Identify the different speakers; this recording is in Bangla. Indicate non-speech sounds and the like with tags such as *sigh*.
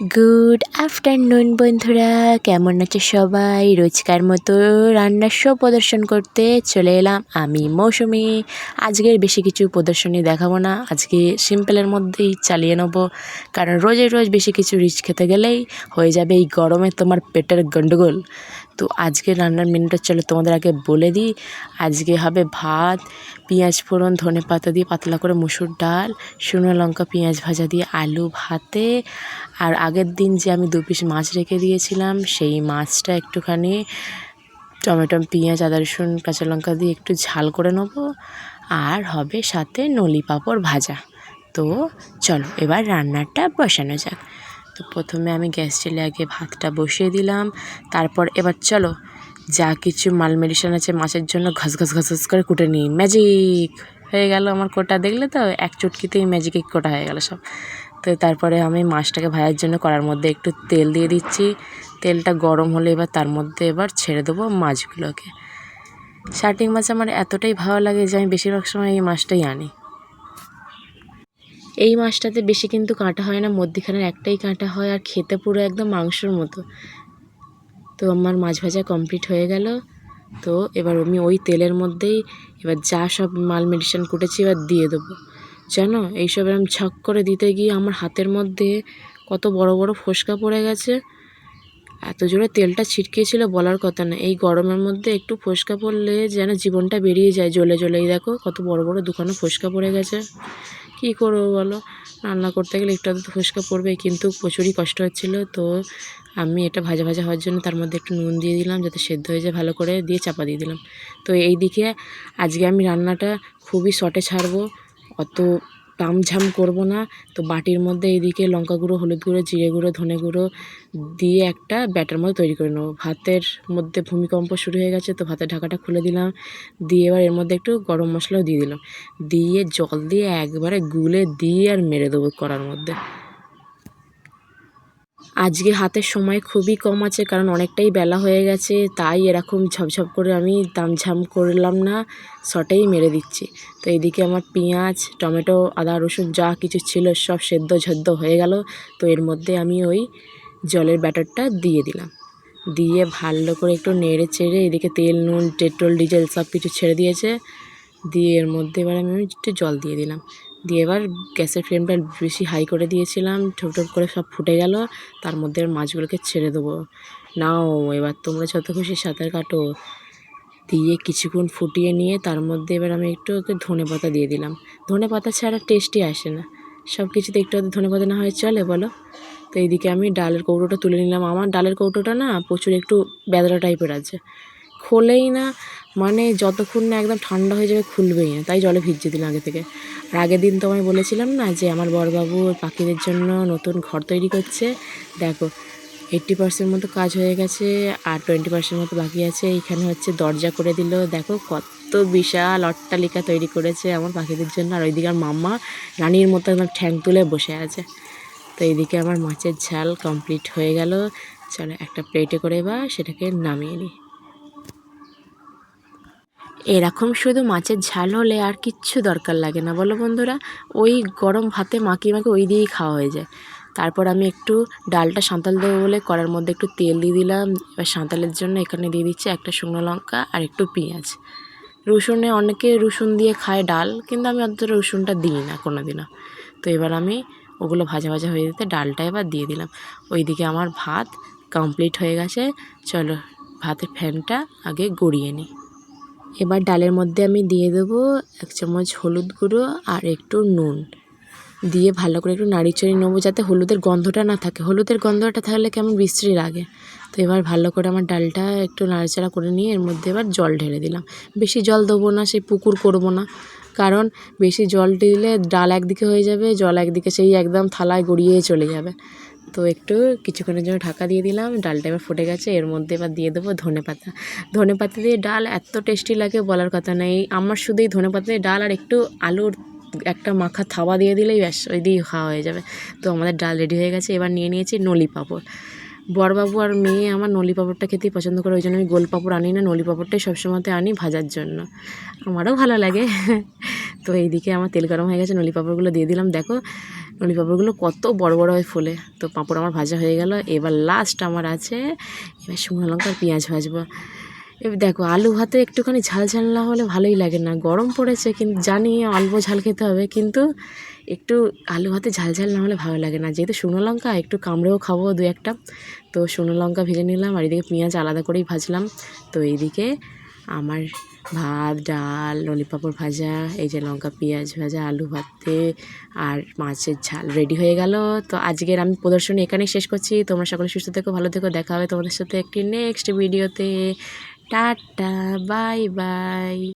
Speaker 1: গুড আফটারনুন বন্ধুরা। কেমন আছে সবাই? রোজকার মতো রান্নার শো প্রদর্শন করতে চলে এলাম আমি, মৌসুমি। আজকের বেশি কিছু প্রদর্শনী দেখাবো না। আজকে সিম্পলের মধ্যেই চালিয়ে নেব। কারণ রোজে রোজ বেশি কিছু রিচ খেতে গেলেই হয়ে যাবে এই গরমে তোমার পেটের গন্ডগোল। তো আজকে রান্নার মেনুটা চলো তোমাদের আগে বলে দিই। আজকে হবে ভাত, পেঁয়াজ ফোড়ন, ধনে পাতা দিয়ে পাতলা করে মুসুর ডাল, শুকনো লঙ্কা, পেঁয়াজ ভাজা দিয়ে আলু ভাতে। আর আগের দিন যে আমি দু পিস মাছ রেখে দিয়েছিলাম, সেই মাছটা একটুখানি টমেটো, পেঁয়াজ, আদা, রসুন, কাঁচা লঙ্কা দিয়ে একটু ঝাল করে নেব। আর হবে সাথে নলি পাঁপড় ভাজা। তো চলো এবার রান্নাটা বসানো যাক। তো প্রথমে আমি গ্যাস চেলে আগে ভাতটা বসিয়ে দিলাম। তারপর এবার চলো, যা কিছু মাল মেডিসিন আছে মাছের জন্য ঘাস ঘাস ঘাস ঘাস করে কুটে নিই। ম্যাজিক হয়ে গেল আমার কোটা, দেখলে তো? এক চুটকিতেই ম্যাজিকে কোটা হয়ে গেল সব। তো তারপরে আমি মাছটাকে ভাজার জন্য কড়ার মধ্যে একটু তেল দিয়ে দিচ্ছি। তেলটা গরম হলে এবার তার মধ্যে এবার ছেড়ে দেবো মাছগুলোকে। শার্টিং মাছ আমার এতটাই ভালো লাগে যে আমি বেশিরভাগ সময় এই মাছটাই আনি। এই মাছটাতে বেশি কিন্তু কাঁটা হয় না, মধ্যিখানের একটাই কাঁটা হয় আর খেতে পুরো একদম মাংসর মতো। তো আমার মাছ ভাজা কমপ্লিট হয়ে গেল। তো এবার আমি ওই তেলের মধ্যেই এবার যা সব মাল মেডিসিন কুটেছি এবার দিয়ে দেবো। জানো এইসব এরম ঝক করে দিতে গিয়ে আমার হাতের মধ্যে কত বড় বড় ফোসকা পড়ে গেছে। এত জোরে তেলটা ছিটকিয়েছিল বলার কথা না। এই গরমের মধ্যে একটু ফোসকা পড়লে যেন জীবনটা বেরিয়ে যায় জ্বলে জ্বলে এই দেখো, কত বড় বড় দুখানে ফোসকা পড়ে গেছে। কী করব বলো? রান্না করতে গেলে একটু তো ফুসকা পড়বে, কিন্তু প্রচুরই কষ্ট হচ্ছিল। তো আমি এটা ভাজা ভাজা হওয়ার জন্য তার মধ্যে একটু নুন দিয়ে দিলাম, যাতে সেদ্ধ হয়ে যায়, ভালো করে দিয়ে চাপা দিয়ে দিলাম। তো এই দিকে আজকে আমি রান্নাটা খুবই শর্টে ছাড়বো, অত তামঝাম করব না। তো বাটির মধ্যে এইদিকে লঙ্কা গুঁড়ো, হলুদ গুঁড়ো, জিরে গুঁড়ো, ধনে গুঁড়ো দিয়ে একটা ব্যাটার মধ্যে তৈরি করে নেব। ভাতের মধ্যে ভূমিকম্প শুরু হয়ে গেছে, তো ভাতের ঢাকাটা খুলে দিলাম। দিয়ে এবার এর মধ্যে একটু গরম মশলাও দিয়ে দিলাম। দিয়ে জল দিয়ে একবারে গুলে দিয়ে আর মেরে দেবো করার মধ্যে। আজকে হাতের সময় খুবই কম আছে, কারণ অনেকটাই বেলা হয়ে গেছে, তাই এরকম ঝপঝপ করে আমি তামঝাম করলাম না, শটেই মেরে দিচ্ছি। তো এদিকে আমার পেঁয়াজ, টমেটো, আদা, রসুন যা কিছু ছিল সব সেদ্ধ ঝদ্দ হয়ে গেল, তো এর মধ্যে আমি ওই জলের ব্যাটারটা দিয়ে দিলাম। দিয়ে ভালো করে একটু নেড়ে চেড়ে এদিকে তেল, নুন, পেট্রোল, ডিজেল সব কিছু ছেড়ে দিয়েছে, দিয়ে এর মধ্যে এবার আমি একটু জল দিয়ে দিলাম। দিয়ে এবার গ্যাসের ফ্লেমটা বেশি হাই করে দিয়েছিলাম ঠোপ ঠোপ করে সব ফুটে গেল, তার মধ্যে মাছগুলোকে ছেড়ে দেবো। নাও, এবার তোমরা যত খুশি সাঁতার কাটো। দিয়ে কিছুক্ষণ ফুটিয়ে নিয়ে তার মধ্যে এবার আমি একটু ওকে ধনে পাতা দিয়ে দিলাম। ধনে পাতা ছাড়া টেস্টই আসে না। সব কিছুতে একটু ধনে পাতা না হয়, চলে বলো। তো এইদিকে আমি ডালের কৌটোটা তুলে নিলাম। আমার ডালের কৌটোটা না প্রচুর একটু বেদরা টাইপের আছে। খোলেই না মানে যতক্ষণ না একদম ঠান্ডা হয়ে যাবে খুলবেই না, তাই জলে ভিজিয়ে দিলাম আগে থেকে। আর আগের দিন তো আমি বলেছিলাম না যে আমার বড়বাবু পাখিদের জন্য নতুন ঘর তৈরি করছে। দেখো এইট্টি পার্সেন্ট মতো কাজ হয়ে গেছে আর টোয়েন্টি পার্সেন্ট মতো বাকি আছে। এইখানে হচ্ছে দরজা করে দিল। দেখো কত বিশাল অট্টালিকা তৈরি করেছে আমার পাখিদের জন্য। আর ওইদিকে আমার মাম্মা রানীর মতো একদম ঠ্যাং তুলে বসে আছে। তো এইদিকে আমার মাছের ঝাল কমপ্লিট হয়ে গেল। চলো একটা প্লেটে করে বা সেটাকে নামিয়ে নিই। এরকম শুধু মাছের ঝাল হলে আর কিচ্ছু দরকার লাগে না, বলো বন্ধুরা? ওই গরম ভাতে মাখিয়ে মাখিয়ে ওই দিয়েই খাওয়া হয়ে যায়। তারপর আমি একটু ডালটা সাঁতাল দেবো বলে কড়ার মধ্যে একটু তেল দিয়ে দিলাম। এবার সাঁতালের জন্য এখানে দিয়ে দিচ্ছি একটা শুকনো লঙ্কা আর একটু পেঁয়াজ। রসুনে অনেকে রসুন দিয়ে খায় ডাল, কিন্তু আমি অতটা রসুনটা দিই না কোনো দিনও তো এবার আমি ওগুলো ভাজা ভাজা হয়ে যেতে ডালটা এবার দিয়ে দিলাম। ওইদিকে আমার ভাত কমপ্লিট হয়ে গেছে। চলো ভাতের ফ্যানটা আগে গড়িয়ে নিই। এবার ডালের মধ্যে আমি দিয়ে দেবো এক চামচ হলুদ গুঁড়ো আর একটু নুন। দিয়ে ভালো করে একটু নাড়িচাড়ি নেব যাতে হলুদের গন্ধটা না থাকে। হলুদের গন্ধটা থাকলে কেমন বিশ্রী লাগে। তো এবার ভালো করে আমার ডালটা একটু নাড়াচাড়া করে নিয়ে এর মধ্যে এবার জল ঢেলে দিলাম। বেশি জল দেবো না, সেই পুকুর করব না। কারণ বেশি জল দিলে ডাল একদিকে হয়ে যাবে, জল একদিকে সেই একদম থালায় গড়িয়ে চলে যাবে। তো একটু কিছুক্ষণের জন্য ঢাকা দিয়ে দিলাম, ডালটা এবার ফুটে গেছে, এর মধ্যে এবার দিয়ে দেবো ধনে পাতা। ধনে পাতা দিয়ে ডাল এত টেস্টি লাগে বলার কথা নেই। আমার শুধু এই ধনে পাতা দিয়ে ডাল আর একটু আলুর একটা মাখা থাওয়া দিয়ে দিলেই ব্যাস, ওই দিয়েই খাওয়া হয়ে যাবে। তো আমাদের ডাল রেডি হয়ে গেছে, এবার নিয়ে নিয়েছি নলি পাঁপড়। বড়বাবু আর মেয়ে আমার নলি পাঁপড়টা খেতেই পছন্দ করে, ওই জন্য আমি গোল পাঁপড় আনি না, নলি পাঁপড়টাই সবসময়তে আনি ভাজার জন্য। আমারও ভালো লাগে। *laughs* তো এইদিকে আমার তেল গরম হয়ে গেছে, নলি পাঁপড়গুলো দিয়ে দিলাম। দেখো, নলি পাঁপড়গুলো কত বড় বড় হয়ে ফুলে। তো পাঁপড় আমার ভাজা হয়ে গেল। এবার লাস্ট আমার আছে, এবার শুকনো লঙ্কা আর পেঁয়াজ ভাজবো। এবার দেখো, আলু ভাতে একটুখানি ঝাল ঝাল না হলে ভালোই লাগে না। গরম পড়েছে কিন্তু জানি অল্প ঝাল খেতে হবে, কিন্তু একটু আলু ভাতে ঝাল ঝাল না হলে ভালো লাগে না। যেহেতু শুকনো লঙ্কা, একটু কামড়েও খাব দু একটা। তো শুকনো লঙ্কা ভেজে নিলাম, আর এদিকে পেঁয়াজ আলাদা করেই ভাজলাম। তো এইদিকে আমার ভাত, ডাল ললিপাপড় ভাজা, এই যে লঙ্কা, পেঁয়াজ ভাজা, আলু ভাতে আর মাছের ঝাল রেডি হয়ে গেল। তো আজকের আমি প্রদর্শনী এখানেই শেষ করছি। তোমরা সকলে সুস্থ থেকো, ভালো থেকো, দেখা হবে তোমাদের সাথে একটি নেক্সট ভিডিওতে টাটা বাই বাই।